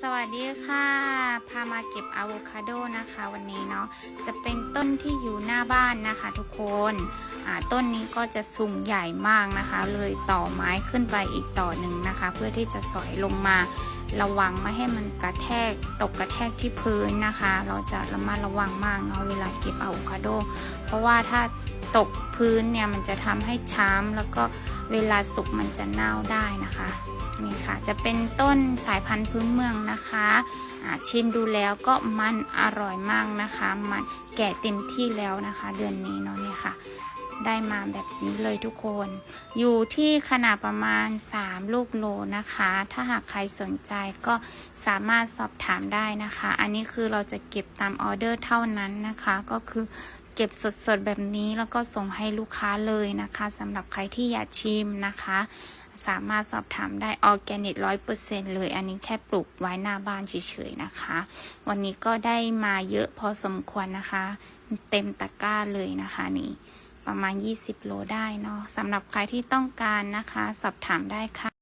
สวัสดีค่ะ พามาเก็บอะโวคาโดนะคะวันนี้เนาะ จะเป็นต้นที่อยู่หน้าบ้านนะคะทุกคน อ่า ต้นนี้ก็จะสูงใหญ่มากนะคะ เลยต่อไม้ขึ้นไปอีกต่อหนึ่งนะคะ เพื่อที่จะสอยลงมา ระวังไม่ให้มันกระแทกตกกระแทกที่พื้นนะคะ เราจะระมัดระวังมากเนาะเวลาเก็บอะโวคาโด เพราะว่าถ้าตกพื้นเนี่ยมันจะทำให้ช้ำแล้วก็ เวลาสุกมันจะเน่าได้นะคะนี่ค่ะจะเป็นต้นสายพันธุ์พื้นเมืองนะคะชิมดูแล้วก็มันอร่อยมากนะคะ มันแก่เต็มที่แล้วนะคะ เดือนนี้เนาะนี่ค่ะ ได้มาแบบนี้เลยทุกคน อยู่ที่ขนาดประมาณ 3 ลูกโลนะคะ ถ้าหากใครสนใจก็สามารถสอบถามได้นะคะ อันนี้คือเราจะเก็บตามออเดอร์เท่านั้นนะคะ ก็คือ เก็บสดๆแบบนี้แล้วก็ส่งให้ลูกค้าเลยนะคะสำหรับใครที่อยากชิมนะคะ สามารถสอบถามได้ออร์แกนิกร้อยเปอร์เซ็นเลย อันนี้แค่ปลูกไว้หน้าบ้านเฉยๆนะคะ วันนี้ก็ได้มาเยอะพอสมควรนะคะ เต็มตะกร้าเลยนะคะนี่ประมาณ 20 โลได้เนาะสำหรับใครที่ต้องการนะคะ สอบถามได้ค่ะ